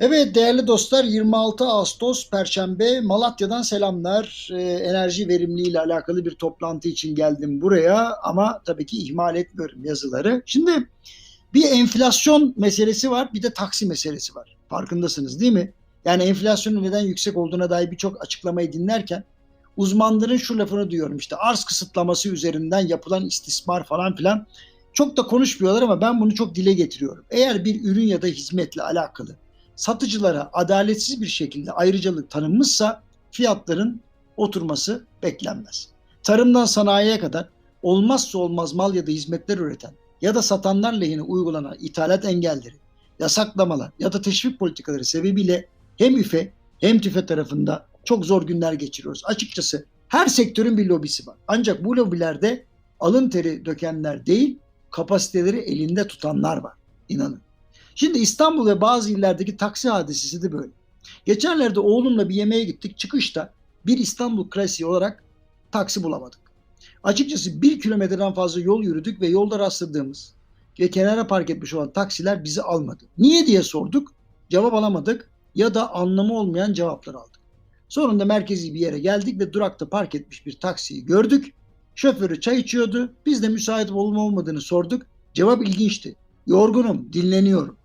Evet değerli dostlar 26 Ağustos Perşembe Malatya'dan selamlar. Ee, enerji verimliliği ile alakalı bir toplantı için geldim buraya ama tabii ki ihmal etmiyorum yazıları. Şimdi bir enflasyon meselesi var bir de taksi meselesi var. Farkındasınız değil mi? Yani enflasyonun neden yüksek olduğuna dair birçok açıklamayı dinlerken uzmanların şu lafını duyuyorum işte arz kısıtlaması üzerinden yapılan istismar falan filan çok da konuşmuyorlar ama ben bunu çok dile getiriyorum. Eğer bir ürün ya da hizmetle alakalı satıcılara adaletsiz bir şekilde ayrıcalık tanınmışsa fiyatların oturması beklenmez. Tarımdan sanayiye kadar olmazsa olmaz mal ya da hizmetler üreten ya da satanlar lehine uygulanan ithalat engelleri, yasaklamalar ya da teşvik politikaları sebebiyle hem üfe hem tüfe tarafında çok zor günler geçiriyoruz. Açıkçası her sektörün bir lobisi var. Ancak bu lobilerde alın teri dökenler değil, kapasiteleri elinde tutanlar var. İnanın. Şimdi İstanbul ve bazı illerdeki taksi hadisesi de böyle. Geçenlerde oğlumla bir yemeğe gittik. Çıkışta bir İstanbul klasiği olarak taksi bulamadık. Açıkçası bir kilometreden fazla yol yürüdük ve yolda rastladığımız ve kenara park etmiş olan taksiler bizi almadı. Niye diye sorduk. Cevap alamadık ya da anlamı olmayan cevaplar aldık. Sonunda merkezi bir yere geldik ve durakta park etmiş bir taksiyi gördük. Şoförü çay içiyordu. Biz de müsait olup olmadığını sorduk. Cevap ilginçti. Yorgunum, dinleniyorum.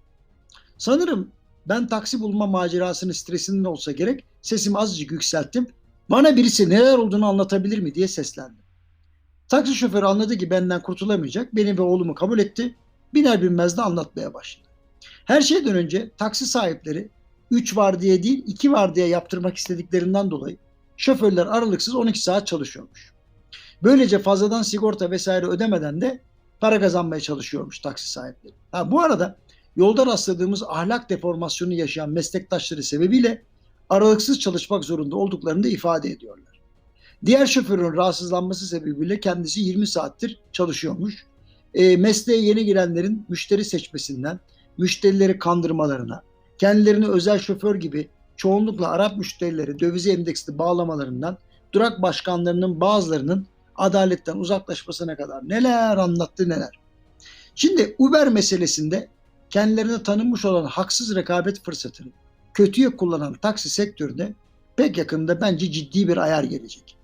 Sanırım ben taksi bulma macerasının stresinden olsa gerek sesimi azıcık yükselttim. Bana birisi neler olduğunu anlatabilir mi diye seslendim. Taksi şoförü anladı ki benden kurtulamayacak. Beni ve oğlumu kabul etti. Biner binmez de anlatmaya başladı. Her şeyden önce taksi sahipleri 3 var diye değil 2 var diye yaptırmak istediklerinden dolayı şoförler aralıksız 12 saat çalışıyormuş. Böylece fazladan sigorta vesaire ödemeden de para kazanmaya çalışıyormuş taksi sahipleri. Ha, bu arada yolda rastladığımız ahlak deformasyonu yaşayan meslektaşları sebebiyle aralıksız çalışmak zorunda olduklarını da ifade ediyorlar. Diğer şoförün rahatsızlanması sebebiyle kendisi 20 saattir çalışıyormuş. E, mesleğe yeni girenlerin müşteri seçmesinden, müşterileri kandırmalarına, kendilerini özel şoför gibi çoğunlukla Arap müşterileri dövize endeksli bağlamalarından, durak başkanlarının bazılarının adaletten uzaklaşmasına kadar neler anlattı neler. Şimdi Uber meselesinde kendilerine tanınmış olan haksız rekabet fırsatını kötüye kullanan taksi sektörüne pek yakında bence ciddi bir ayar gelecek.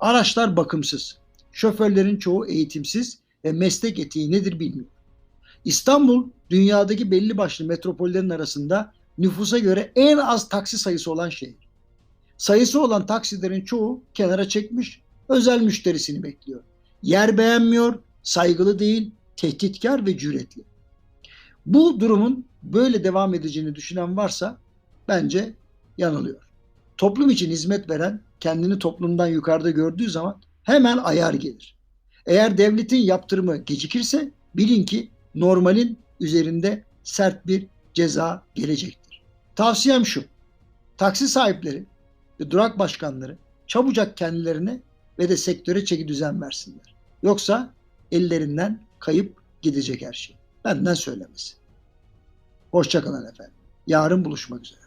Araçlar bakımsız, şoförlerin çoğu eğitimsiz ve meslek etiği nedir bilmiyor. İstanbul dünyadaki belli başlı metropollerin arasında nüfusa göre en az taksi sayısı olan şehir. Sayısı olan taksilerin çoğu kenara çekmiş, özel müşterisini bekliyor. Yer beğenmiyor, saygılı değil, tehditkar ve cüretli. Bu durumun böyle devam edeceğini düşünen varsa bence yanılıyor. Toplum için hizmet veren kendini toplumdan yukarıda gördüğü zaman hemen ayar gelir. Eğer devletin yaptırımı gecikirse bilin ki normalin üzerinde sert bir ceza gelecektir. Tavsiyem şu. Taksi sahipleri ve durak başkanları çabucak kendilerine ve de sektöre çeki düzen versinler. Yoksa ellerinden kayıp gidecek her şey. Benden söylemesi. Hoşçakalın efendim. Yarın buluşmak üzere.